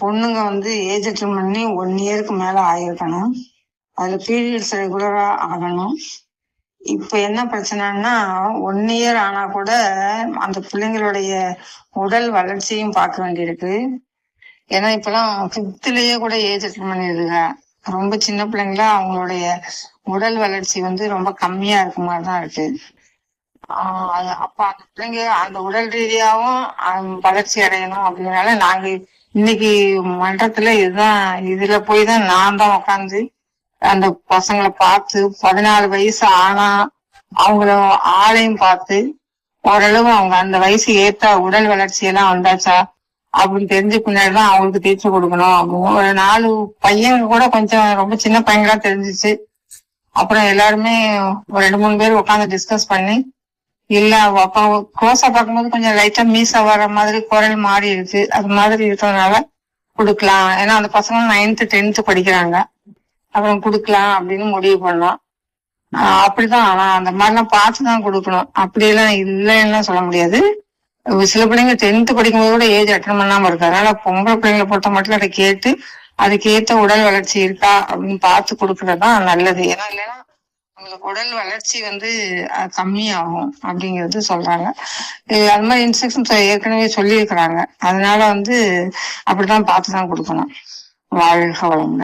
பொண்ணுங்க வந்து age attend பண்ணி ஒன் இயருக்கு மேல ஆயிருக்கணும். அதுல பீரியட்ஸ் ரெகுலரா ஆகணும். இப்ப என்ன பிரச்சனைன்னா ஒன் இயர் ஆனா கூட அந்த பிள்ளைங்களுடைய உடல் வளர்ச்சியும் பார்க்க வேண்டியிருக்கு. ஏன்னா இப்பெல்லாம் ஃபிஃப்த்லயே கூட ஏஜ் அட்டன் பண்ணிடுதுங்க. ரொம்ப சின்ன பிள்ளைங்களா அவங்களுடைய உடல் வளர்ச்சி வந்து ரொம்ப கம்மியா இருக்க மாதிரி தான் இருக்கு. ஆஹ் அது அப்ப அந்த பிள்ளைங்க அந்த உடல் ரீதியாவும் வளர்ச்சி அடையணும் அப்படின்னால நாங்க இன்னைக்கு மன்றத்துல இதுதான் இதுல போய் தான் நான் தான் உட்காந்து அந்த பசங்களை பார்த்து பதினாலு வயசு ஆனா அவங்கள ஆளையும் பார்த்து ஓரளவு அவங்க அந்த வயசு ஏத்த உடல் வளர்ச்சி எல்லாம் வந்தாச்சா அப்படின்னு தெரிஞ்ச பின்னாடிதான் அவங்களுக்கு தீர்ச்சி கொடுக்கணும். அப்படின்னு ஒரு நாலு பையன் கூட கொஞ்சம் ரொம்ப சின்ன பையங்களா தெரிஞ்சிச்சு. அப்புறம் எல்லாருமே ஒரு ரெண்டு மூணு பேர் உட்காந்து டிஸ்கஸ் பண்ணி இல்ல அப்பா க்ளோஸா பார்க்கும்போது கொஞ்சம் லைட்டா மீசா வர மாதிரி குரல் மாறி இருக்கு. அது மாதிரி இருக்கிறதுனால கொடுக்கலாம். ஏன்னா அந்த பசங்க நைன்த் டென்த் படிக்கிறாங்க. அப்புறம் கொடுக்கலாம் அப்படின்னு முடிவு பண்ணோம். அப்படிதான். ஆனா அந்த மாதிரிலாம் பார்த்து தான் கொடுக்கணும். அப்படியெல்லாம் இல்லைன்னு சொல்ல முடியாது. சில பிள்ளைங்க டென்த் படிக்கும்போது கூட ஏஜ் அட்டன் பண்ணாம இருக்கு அதனால பொம்பளை பிள்ளைங்களை பொறுத்த மட்டும் அதை கேட்டு அதுக்கேற்ற உடல் வளர்ச்சி இருக்கா அப்படின்னு பார்த்து கொடுக்கறது தான் நல்லது. ஏன்னா இல்லைன்னா அவங்களுக்கு உடல் வளர்ச்சி வந்து கம்மியாகும் அப்படிங்கிறது சொல்றாங்க. அது மாதிரி இன்ஸ்ட்ரக்ஷன்ஸ் ஏற்கனவே சொல்லியிருக்கிறாங்க. அதனால வந்து அப்படிதான் பார்த்து தான் கொடுக்கணும். வாழ்க வளமுடன்.